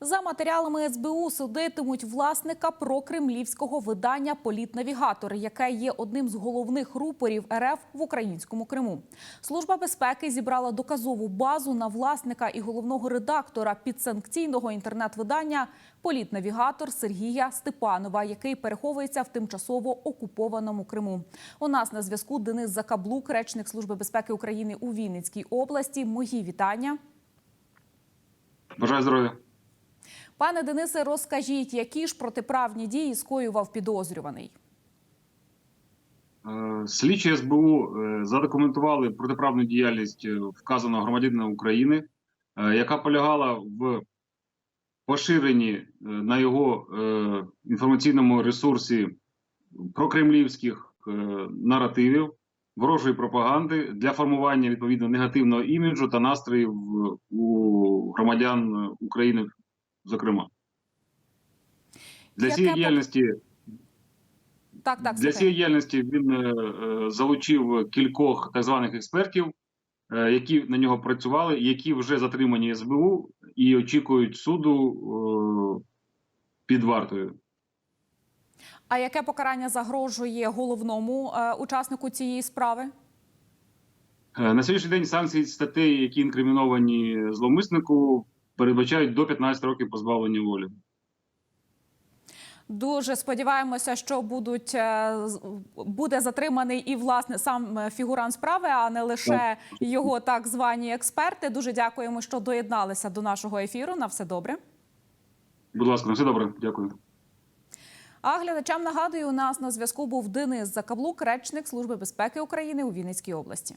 За матеріалами СБУ судитимуть власника прокремлівського видання Політнавігатор, яке є одним з головних рупорів РФ в українському Криму. Служба безпеки зібрала доказову базу на власника і головного редактора підсанкційного інтернет-видання Політнавігатор Сергія Степанова, який переховується в тимчасово окупованому Криму. У нас на зв'язку Денис Закаблук, речник Служби безпеки України у Вінницькій області. Мої вітання. Бажаю здоров'я. Пане Денисе, розкажіть, які ж протиправні дії скоював підозрюваний? Е, Слідчі СБУ е, задокументували протиправну діяльність е, вказаного громадянина України, яка полягала в поширенні на його інформаційному ресурсі прокремлівських наративів, ворожої пропаганди для формування відповідно негативного іміджу та настроїв у громадян України, зокрема. Для цієї діяльності Так, так, Для цієї діяльності він е, е, залучив кількох так званих експертів, е, які на нього працювали, які вже затримані СБУ і очікують суду е, під вартою. А яке покарання загрожує головному е, учаснику цієї справи? Е, На сьогоднішній день санкції статей, які інкриміновані зловмиснику, передбачають до 15 років позбавлення волі. Дуже сподіваємося, що будуть е, буде затриманий і власне сам е, фігурант справи, а не лише його так звані експерти. Дуже дякуємо, що доєдналися до нашого ефіру. На все добре. Будь ласка, на все добре. Дякую. А глядачам нагадую, у нас на зв'язку був Денис Закаблук, речник Служби безпеки України у Вінницькій області.